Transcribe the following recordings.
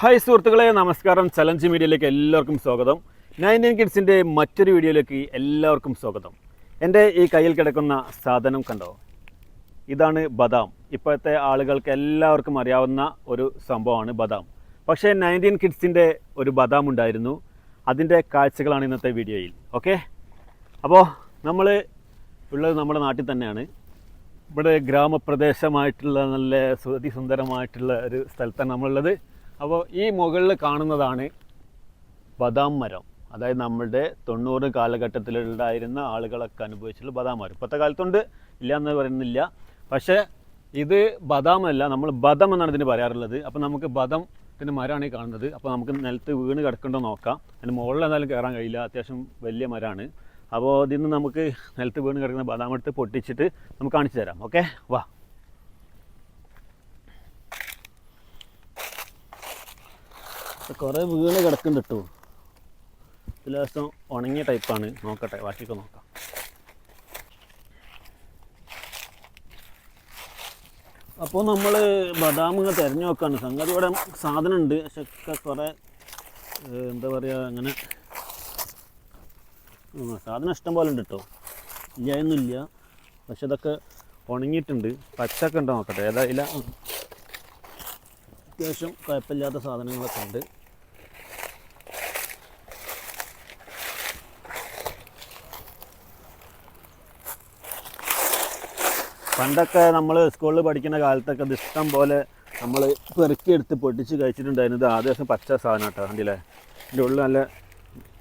Hi സുഹൃത്തുക്കളെ നമസ്കാരം. Challenge മീഡിയയിലേക്ക് എല്ലാവർക്കും സ്വാഗതം. നയന്റീൻ കിഡ്സിന്റെ മറ്റൊരു വീഡിയോയിലേക്ക് എല്ലാവർക്കും സ്വാഗതം. എന്റെ ഈ കയ്യിൽ കിടക്കുന്ന സാധനം കണ്ടോ? ഇതാണ് ബദാം. ഇപ്പോഴത്തെ ആളുകൾക്ക് എല്ലാവർക്കും അറിയാവുന്ന ഒരു സംഭവമാണ് ബദാം. പക്ഷേ നയന്റീൻ കിഡ്സിന്റെ ഒരു ബദാം ഉണ്ടായിരുന്നു. അതിന്റെ കാഴ്ചകളാണ് ഇന്നത്തെ വീഡിയോയിൽ. ഓക്കെ അപ്പോൾ നമ്മൾ ഉള്ളത് നമ്മുടെ നാട്ടിൽ തന്നെയാണ്. ഇവിടെ ഗ്രാമപ്രദേശമായിട്ടുള്ള നല്ല സുന്ദരമായിട്ടുള്ള ഒരു സ്ഥലത്താണ് നമ്മളുള്ളത്. അപ്പോൾ ഈ മുകളിൽ കാണുന്നതാണ് ബദാം മരം. അതായത് നമ്മളുടെ തൊണ്ണൂറ് കാലഘട്ടത്തിലുണ്ടായിരുന്ന ആളുകളൊക്കെ അനുഭവിച്ചിട്ടുള്ള ബദാം മരം. ഇപ്പോഴത്തെ കാലത്തുണ്ട് ഇല്ല എന്ന് പറയുന്നില്ല. പക്ഷേ ഇത് ബദാമല്ല നമ്മൾ ബദം എന്നാണ് ഇതിന് പറയാറുള്ളത്. അപ്പോൾ നമുക്ക് ബദം ഇതിന്റെ മരമാണ് ഈ കാണുന്നത്. അപ്പോൾ നമുക്ക് നിലത്ത് വീണ് കിടക്കണ്ടോ നോക്കാം. അതിന് മുകളിൽ എന്തായാലും കയറാൻ കഴിയില്ല. അത്യാവശ്യം വലിയ മരമാണ്. അപ്പോൾ ഇതിൽ നിന്ന് നമുക്ക് നിലത്ത് വീണ് കിടക്കുന്ന ബദാം എടുത്ത് പൊട്ടിച്ചിട്ട് നമുക്ക് കാണിച്ചു തരാം. ഓക്കെ? വാ. കുറേ വീണ് കിടക്കുന്നുണ്ട് കേട്ടോ ഇതിൽ ദിവസം ഉണങ്ങിയ ടൈപ്പാണ് നോക്കട്ടെ ബാക്കിയൊക്കെ നോക്കാം. അപ്പോൾ നമ്മൾ ബദാം ഇങ്ങനെ തിരഞ്ഞു നോക്കാണ്. സംഗതി ഇവിടെ സാധനം ഉണ്ട് പക്ഷെ ഒക്കെ കുറേ എന്താ പറയുക അങ്ങനെ സാധനം ഇഷ്ടം പോലെ ഉണ്ട് കേട്ടോ ഇല്ലായൊന്നുമില്ല പക്ഷെ ഇതൊക്കെ ഉണങ്ങിയിട്ടുണ്ട്. പച്ചൊക്കെ ഉണ്ടോ നോക്കട്ടെ. ഏതായില്ല അത്യാവശ്യം കുഴപ്പമില്ലാത്ത സാധനങ്ങളൊക്കെ ഉണ്ട്. പണ്ടൊക്കെ നമ്മൾ സ്കൂളിൽ പഠിക്കുന്ന കാലത്തൊക്കെ ഇഷ്ടം പോലെ നമ്മൾ പെറുക്കിയെടുത്ത് പൊട്ടിച്ച് കഴിച്ചിട്ടുണ്ടായിരുന്നു. ഇത് ദിവസം പച്ച സാധനം കേട്ടോ കണ്ടില്ലേ? ഇതിന്റെ ഉള്ളിൽ നല്ല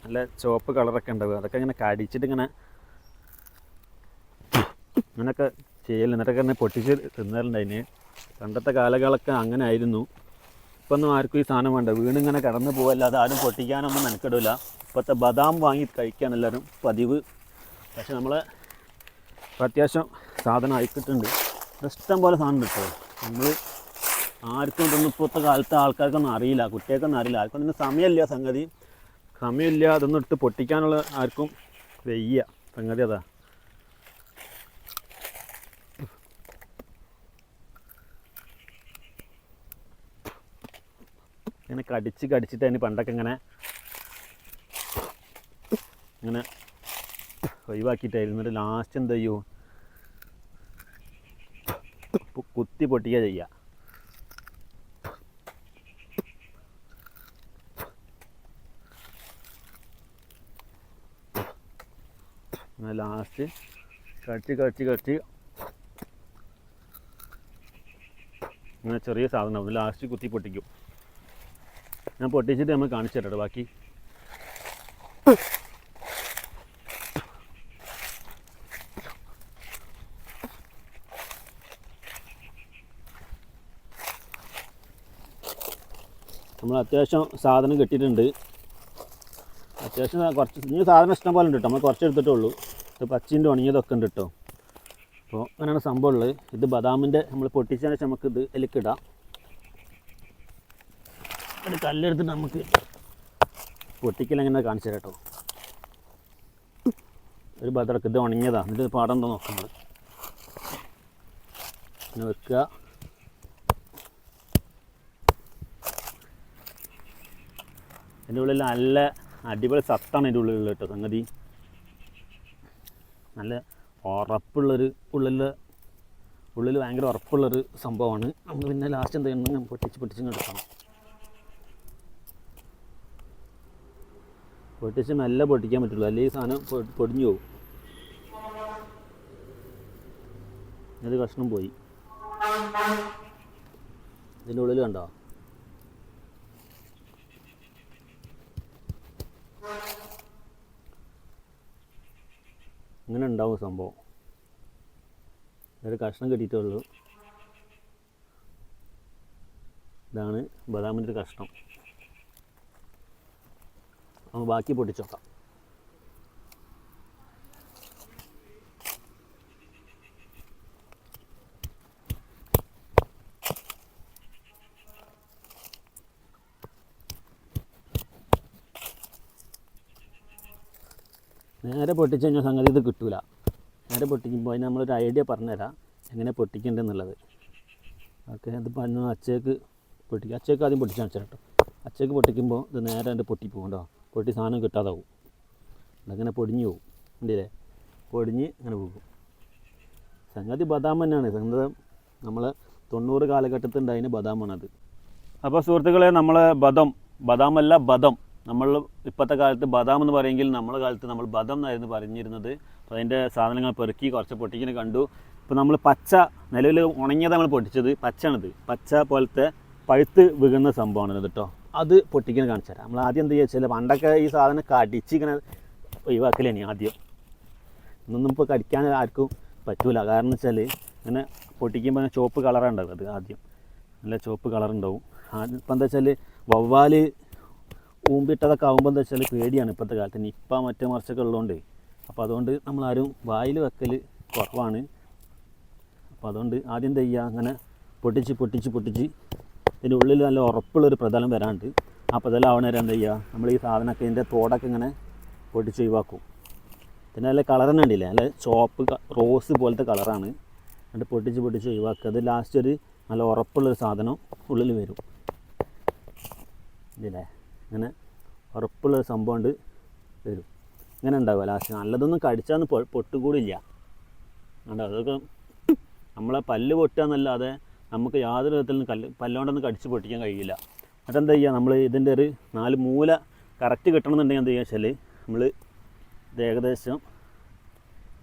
നല്ല ചുവപ്പ് കളറൊക്കെ ഉണ്ടാവും. അതൊക്കെ ഇങ്ങനെ കടിച്ചിട്ട് ഇങ്ങനെ അങ്ങനെയൊക്കെ ചെയ്യൽ എന്നിട്ടൊക്കെ തന്നെ പൊട്ടിച്ച് തിന്നലുണ്ടായിന്. പണ്ടത്തെ കാലങ്ങളൊക്കെ അങ്ങനെ ആയിരുന്നു. ഇപ്പം ഒന്നും ആർക്കും ഈ സാധനം വേണ്ട. വീണിങ്ങനെ കടന്നു പോകല്ലാതെ ആരും പൊട്ടിക്കാനൊന്നും മെനക്കെടില്ല ഇപ്പോഴത്തെ ബദാം വാങ്ങി കഴിക്കാൻ എല്ലാവരും പതിവ്. പക്ഷെ നമ്മളെ അത്യാവശ്യം സാധനം അയക്കിട്ടുണ്ട് ഇഷ്ടം പോലെ സാധനം കിട്ടുമോ നമ്മൾ ആർക്കും ഇതൊന്നും ഇപ്പോഴത്തെ കാലത്തെ ആൾക്കാർക്കൊന്നും അറിയില്ല. കുട്ടികൾക്കൊന്നും അറിയില്ല. ആർക്കും ഇതിന് സമയമില്ല സംഗതി. സമയമില്ല അതൊന്നും ഇട്ട് പൊട്ടിക്കാനുള്ള ആർക്കും വെയ്യ. സംഗതി അതാ. ഇങ്ങനെ കടിച്ച് കടിച്ചിട്ട് അതിന് പണ്ടൊക്കെ ഇങ്ങനെ ഇങ്ങനെ ഒഴിവാക്കിയിട്ടായിരുന്നു. എന്നിട്ട് ലാസ്റ്റ് എന്ത് ചെയ്യൂ? കുത്തി പൊട്ടിക്കുക ചെയ്യുക. ലാസ്റ്റ് കടിച്ച് കടിച്ച് കടിച്ച് ഇങ്ങനെ ചെറിയ സാധനം ലാസ്റ്റ് കുത്തി പൊട്ടിക്കും. ഞാൻ പൊട്ടിച്ചിട്ട് നമ്മൾ കാണിച്ചു തരട്ടെ ബാക്കി. നമ്മൾ അത്യാവശ്യം സാധനം കിട്ടിയിട്ടുണ്ട്. അത്യാവശ്യം കുറച്ച് ഇനി സാധനം ഇഷ്ടം പോലെ ഉണ്ട് കേട്ടോ നമ്മൾ കുറച്ച് എടുത്തിട്ടുള്ളൂ. ഇത് പച്ചിന്റെ ഉണങ്ങിയതൊക്കെ ഉണ്ട് കേട്ടോ അപ്പോൾ അങ്ങനെയാണ് സംഭവമുള്ളത് ഇത് ബദാമിന്റെ നമ്മൾ പൊട്ടിച്ചതിന് ശേഷം നമുക്ക് ഇത് ഇതിലേക്ക് ഇടാം. ഒരു കല്ലെടുത്തിട്ട് നമുക്ക് പൊട്ടിക്കൽ എങ്ങനെ കാണിച്ചു കേട്ടോ. ഒരു ബദർക്ക് ഇത് ഉണങ്ങിയതാണ് എന്നിട്ട് പാടം എന്താ നോക്കുന്നത് ഇങ്ങനെ വെക്കുക. അതിന്റെ ഉള്ളിൽ നല്ല അടിപൊളി സത്താണ് അതിന്റെ ഉള്ളിൽ കേട്ടോ സംഗതി. നല്ല ഉറപ്പുള്ളൊരു ഉള്ളിൽ ഉള്ളിൽ ഭയങ്കര ഉറപ്പുള്ളൊരു സംഭവമാണ്. നമ്മൾ പിന്നെ ലാസ്റ്റ് എന്ത് ചെയ്യണം പൊട്ടിച്ച് പൊട്ടിച്ച് എടുക്കണം. പൊട്ടിച്ച് മെല്ലെ പൊട്ടിക്കാൻ പറ്റുള്ളൂ. അല്ലെങ്കിൽ ഈ സാധനം പൊടിഞ്ഞു പോകും. ഇത് കഷ്ണം പോയി. ഇതിന്റെ ഉള്ളിൽ കണ്ടോ? ഇങ്ങനെ ഉണ്ടാവും സംഭവം. ഒരു കഷ്ണം കിട്ടിയിട്ടുള്ളൂ ഇതാണ് ബദാമിന്റെ ഒരു കഷ്ണം. നമുക്ക് ബാക്കി പൊട്ടിച്ചോക്കാം. നേരെ പൊട്ടിച്ച് കഴിഞ്ഞാൽ സംഗതി ഇത് കിട്ടൂല. നേരെ പൊട്ടിക്കുമ്പോൾ അതിന് നമ്മളൊരു ഐഡിയ പറഞ്ഞുതരാം എങ്ങനെ പൊട്ടിക്കേണ്ടതെന്നുള്ളത് ഓക്കെ ഇത് പറഞ്ഞ അച്ചേക്ക് പൊട്ടിക്കുക അച്ചേക്ക് ആദ്യം പൊട്ടിച്ചാൽ കേട്ടോ. അച്ചേക്ക് പൊട്ടിക്കുമ്പോൾ ഇത് നേരെ അതിന്റെ പൊട്ടിപ്പോകും കേട്ടോ. പൊട്ടി സാധനം കിട്ടാതാവും. അതങ്ങനെ പൊടിഞ്ഞു പോകും കണ്ടില്ലേ? പൊടിഞ്ഞ് അങ്ങനെ പോകും. സംഗതി ബദാം തന്നെയാണ്. സംഗതി നമ്മൾ തൊണ്ണൂറ് കാലഘട്ടത്തിൽ ഉണ്ടായതിന് അത്. അപ്പോൾ സുഹൃത്തുക്കളെ നമ്മൾ ബദം ബദാമല്ല ബദം. നമ്മൾ ഇപ്പോഴത്തെ കാലത്ത് ബദാം എന്ന് പറയുമെങ്കിൽ നമ്മളെ കാലത്ത് നമ്മൾ ബദം എന്നായിരുന്നു പറഞ്ഞിരുന്നത്. അപ്പോൾ അതിന്റെ സാധനങ്ങൾ പെറുക്കി കുറച്ച് പൊട്ടിക്കുന്നത് കണ്ടു. ഇപ്പോൾ നമ്മൾ പച്ച നിലവിൽ ഉണങ്ങിയത് നമ്മൾ പൊട്ടിച്ചത്. പച്ചയാണിത്. പച്ച പോലത്തെ പഴുത്ത് വീകുന്ന സംഭവമാണ് കേട്ടോ. അത് പൊട്ടിക്കാൻ കാണിച്ചു തരാം. നമ്മൾ ആദ്യം എന്താ ചോദിച്ചാൽ പണ്ടൊക്കെ ഈ സാധനം കടിച്ചിങ്ങനെ ഇങ്ങനെ ഒഴിവാക്കലേനി ആദ്യം. ഇന്നൊന്നും ഇപ്പോൾ കടിക്കാൻ ആർക്കും പറ്റൂല. കാരണം വെച്ചാൽ ഇങ്ങനെ പൊട്ടിക്കുമ്പോൾ ചുവപ്പ് കളറാണ് ഉണ്ടാവും അത് ആദ്യം. നല്ല ചുവപ്പ് കളറുണ്ടാവും ആദ്യം ഇപ്പം എന്താ വെച്ചാൽ വവ്വാൽ ഊമ്പിട്ടതൊക്കെ ആകുമ്പോൾ എന്താ വെച്ചാൽ പേടിയാണ് ഇപ്പോഴത്തെ കാലത്ത്. നിപ്പ മറ്റേ മറിച്ചൊക്കെ ഉള്ളതുകൊണ്ട് അപ്പോൾ അതുകൊണ്ട് നമ്മളാരും വായിൽ വെക്കൽ കുറവാണ്. അപ്പോൾ അതുകൊണ്ട് ആദ്യം എന്താ ചെയ്യുക? അങ്ങനെ പൊട്ടിച്ച് പൊട്ടിച്ച് പൊട്ടിച്ച് ഇതിന്റെ ഉള്ളിൽ നല്ല ഉറപ്പുള്ളൊരു പ്രതലം വരാണ്ട് ആ പ്രതലം ആവണ വരെ എന്താ ചെയ്യുക? നമ്മൾ ഈ സാധനമൊക്കെ ഇതിന്റെ തോടൊക്കെ ഇങ്ങനെ പൊട്ടിച്ച് ഒഴിവാക്കും. പിന്നെ നല്ല കളർ തന്നെ ഉണ്ടല്ലേ നല്ല ചോപ്പ് റോസ് പോലത്തെ കളറാണ് എന്നിട്ട് പൊട്ടിച്ച് പൊട്ടിച്ച് ഒഴിവാക്കുക. അത് ലാസ്റ്റ് ഒരു നല്ല ഉറപ്പുള്ളൊരു സാധനം ഉള്ളിൽ വരും. ഇതില്ലേ ഇങ്ങനെ ഉറപ്പുള്ളൊരു സംഭവം ഉണ്ട് വരും. ഇങ്ങനെ ഉണ്ടാവുക ലാസ്റ്റ് നല്ലതൊന്നും കടിച്ചാന്ന് പൊട്ടുകൂടില്ല. അതൊക്കെ നമ്മളെ പല്ല് പൊട്ടുക എന്നല്ലാതെ നമുക്ക് യാതൊരു വിധത്തിലും കല്ല് പല്ലോണ്ടൊന്ന് കടിച്ച് പൊട്ടിക്കാൻ കഴിയില്ല. എന്താ ചെയ്യുക നമ്മൾ ഇതിന്റെ ഒരു നാല് മൂല കറക്റ്റ് കിട്ടണമെന്നുണ്ടെങ്കിൽ എന്താ ചെയ്യുക വെച്ചാൽ നമ്മൾ ഇത് ഏകദേശം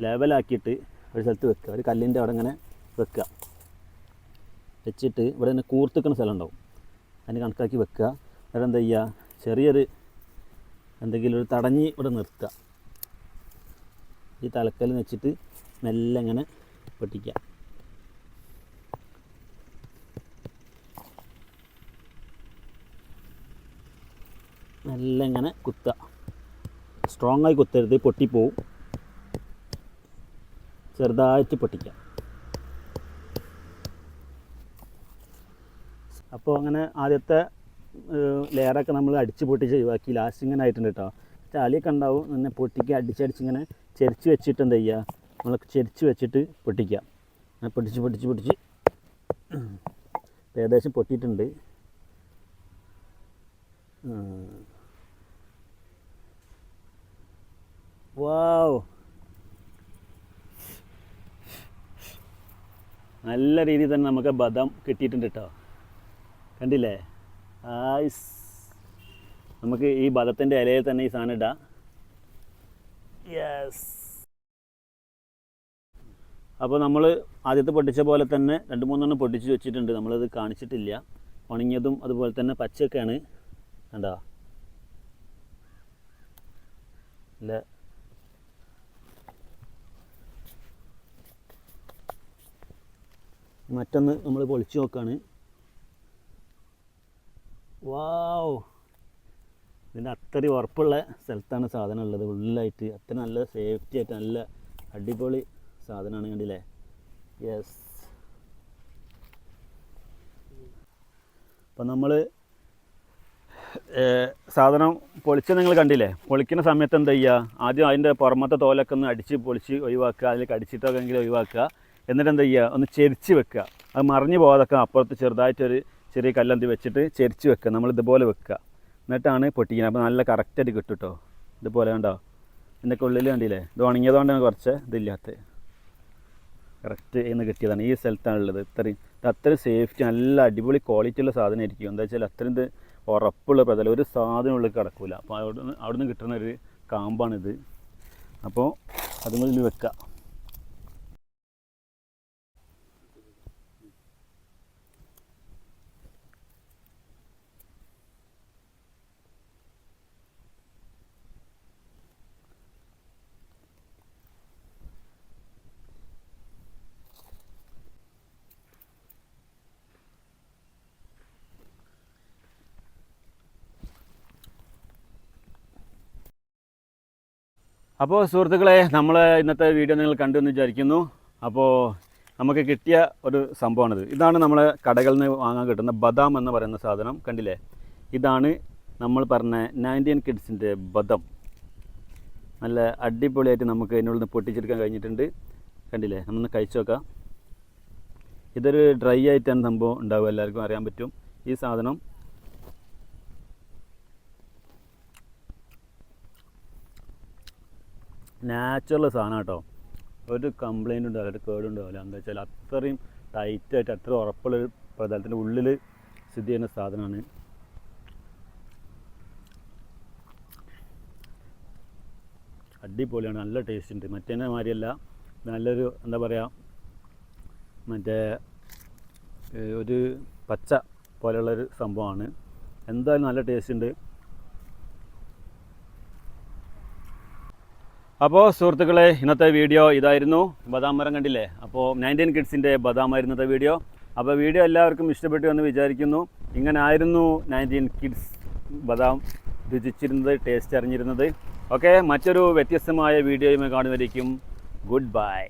ലെവലാക്കിയിട്ട് ഒരു സ്ഥലത്ത് വെക്കുക. ഒരു കല്ലിന്റെ അവിടെ ഇങ്ങനെ വെക്കുക. വെച്ചിട്ട് ഇവിടെ തന്നെ കൂർത്തിക്കുന്ന സ്ഥലം ഉണ്ടാവും. അതിന് കണക്കാക്കി വെക്കുക. എന്നിട്ട് എന്താ ചെയ്യുക ചെറിയൊരു എന്തെങ്കിലും ഒരു തടഞ്ഞ് ഇവിടെ നിർത്തുക. ഈ തലക്കല്ലെന്ന് വെച്ചിട്ട് മെല്ലെ ഇങ്ങനെ പൊട്ടിക്കുക. മെല്ലെ ഇങ്ങനെ കുത്തുക. സ്ട്രോങ് ആയി കുത്തരുത്. പൊട്ടിപ്പോവും. ചെറുതായിട്ട് പൊട്ടിക്കാം. അപ്പോൾ അങ്ങനെ ആദ്യത്തെ ലെയറൊക്കെ നമ്മൾ അടിച്ച് പൊട്ടിച്ച് ഒഴിവാക്കി. ലാസ്റ്റ് ഇങ്ങനെ ആയിട്ടുണ്ട് കേട്ടോ ചാലിയൊക്കെ ഉണ്ടാവും. പിന്നെ പൊട്ടിക്കുക അടിച്ചടിച്ചിങ്ങനെ ചെരിച്ച് വെച്ചിട്ട് എന്താ ചെയ്യുക നമ്മൾ ചെരിച്ച് വെച്ചിട്ട് പൊട്ടിക്കുക. അങ്ങനെ പൊട്ടിച്ച് പൊട്ടിച്ച് പൊട്ടിച്ച്. ഏകദേശം പൊട്ടിയിട്ടുണ്ട്. വാവ് നല്ല രീതിയിൽ തന്നെ നമുക്ക് ബദാം കിട്ടിയിട്ടുണ്ട് കേട്ടോ കണ്ടില്ലേ? ആയിസ് നമുക്ക് ഈ ബദത്തിന്റെ ഇലയിൽ തന്നെ ഈ സാധനം ഇടാം. യെസ് അപ്പോൾ നമ്മൾ ആദ്യത്തെ പൊട്ടിച്ച പോലെ തന്നെ രണ്ട് മൂന്നെണ്ണം പൊട്ടിച്ച് വെച്ചിട്ടുണ്ട്. നമ്മളത് കാണിച്ചിട്ടില്ല. ഉണങ്ങിയതും അതുപോലെ തന്നെ പച്ചയൊക്കെയാണ്. കണ്ടോ? അല്ല മറ്റൊന്ന് നമ്മൾ പൊളിച്ചു നോക്കുകയാണ് വാവ്. ഇതിന്റെ അത്രയും ഉറപ്പുള്ള സ്ഥലത്താണ് സാധനം ഉള്ളത്. ഉള്ളിലായിട്ട് അത്ര നല്ല സേഫ്റ്റി ആയിട്ട് നല്ല അടിപൊളി സാധനമാണ് കണ്ടില്ലേ? യെസ് അപ്പം നമ്മൾ സാധനം പൊളിച്ച് നിങ്ങൾ കണ്ടില്ലേ? പൊളിക്കുന്ന സമയത്ത് എന്താ ചെയ്യുക ആദ്യം അതിന്റെ പുറമത്തെ തോലൊക്കെ ഒന്ന് അടിച്ച് പൊളിച്ച് ഒഴിവാക്കുക. അതിലേക്ക് അടിച്ചിട്ടൊക്കെ എങ്കിലും ഒഴിവാക്കുക. എന്നിട്ട് എന്താ ചെയ്യുക ഒന്ന് ചെരിച്ച് വെക്കുക. അത് മറിഞ്ഞു പോകാതൊക്കെ അപ്പുറത്ത് ചെറുതായിട്ടൊരു ചെറിയ കല്ലന്തി വെച്ചിട്ട് ചെരിച്ച് വെക്കുക. നമ്മൾ ഇതുപോലെ വെക്കുക. എന്നിട്ടാണ് പൊട്ടിക്കുന്നത്. അപ്പോൾ നല്ല കറക്റ്റായിട്ട് കിട്ടും കേട്ടോ ഇതുപോലെ കണ്ടോ? ഇതിന്റെ ഉള്ളിൽ കണ്ടില്ലേ? ഇത് ഉണങ്ങിയതുകൊണ്ടാണ് കുറച്ച് ഇതില്ലാത്തത്. കറക്റ്റ് എന്ന് കിട്ടിയതാണ്. ഈ സ്ഥലത്താണ് ഉള്ളത്. ഇത്രയും ഇത് അത്രയും സേഫ്റ്റി നല്ല അടിപൊളി ക്വാളിറ്റി ഉള്ള സാധനമായിരിക്കും എന്താ വെച്ചാൽ അത്രയും ഇത് ഉറപ്പുള്ള പ്രതലം ഒരു സാധനം ഉള്ളിൽ കിടക്കില്ല അപ്പോൾ അവിടെ നിന്ന് കിട്ടുന്ന ഒരു കാമ്പാണിത്. അപ്പോൾ അതുങ്ങളിൽ വെക്കുക. അപ്പോൾ സുഹൃത്തുക്കളെ നമ്മൾ ഇന്നത്തെ വീഡിയോ നിങ്ങൾ കണ്ടു എന്ന് വിചാരിക്കുന്നു. അപ്പോൾ നമുക്ക് കിട്ടിയ ഒരു സംഭവമാണിത്. ഇതാണ് നമ്മൾ കടകളിൽ നിന്ന് വാങ്ങാൻ കിട്ടുന്ന ബദാം എന്ന് പറയുന്ന സാധനം. കണ്ടില്ലേ? ഇതാണ് നമ്മൾ പറഞ്ഞ നയന്റീൻ കിഡ്സിന്റെ ബദം. നല്ല അടിപൊളിയായിട്ട് നമുക്ക് ഇതിനുള്ളിൽ നിന്ന് പൊട്ടിച്ചെടുക്കാൻ കഴിഞ്ഞിട്ടുണ്ട്. കണ്ടില്ലേ? നമ്മളൊന്ന് കഴിച്ചു നോക്കാം. ഇതൊരു ഡ്രൈ ആയിട്ടാണ് സംഭവം ഉണ്ടാവുക. എല്ലാവർക്കും അറിയാൻ പറ്റും. ഈ സാധനം നാച്ചുറൽ സാധനം കേട്ടോ ഒരു കംപ്ലൈന്റ് ഉണ്ടാവില്ല ഒരു കേട് ഉണ്ടാവില്ല എന്താ വെച്ചാൽ അത്രയും ടൈറ്റായിട്ട് അത്ര ഉറപ്പുള്ള ഒരു പ്രതലത്തിന്റെ ഉള്ളിൽ സ്ഥിതി ചെയ്യുന്ന സാധനമാണ്. അടിപൊളിയാണ് നല്ല ടേസ്റ്റ് ഉണ്ട്. മറ്റേ മാതിരിയല്ല. നല്ലൊരു എന്താ പറയുക മറ്റേ ഒരു പച്ച പോലെയുള്ളൊരു സംഭവമാണ്. എന്തായാലും നല്ല ടേസ്റ്റ് ഉണ്ട്. അപ്പോൾ സുഹൃത്തുക്കളെ ഇന്നത്തെ വീഡിയോ ഇതായിരുന്നു. ബദാം മരം കണ്ടില്ലേ? അപ്പോൾ നയന്റീൻ കിഡ്സിന്റെ ബദാം ഇന്നത്തെ വീഡിയോ. അപ്പോൾ വീഡിയോ എല്ലാവർക്കും ഇഷ്ടപ്പെട്ടു എന്ന് വിചാരിക്കുന്നു. ഇങ്ങനെ ആയിരുന്നു നയന്റീൻ കിഡ്സ് ബദാം രുചിച്ചിരുന്നത് ടേസ്റ്റ് അറിഞ്ഞിരുന്നത്. ഓക്കെ മറ്റൊരു വ്യത്യസ്തമായ വീഡിയോയുമായി കാണുമായിരിക്കും ഗുഡ് ബൈ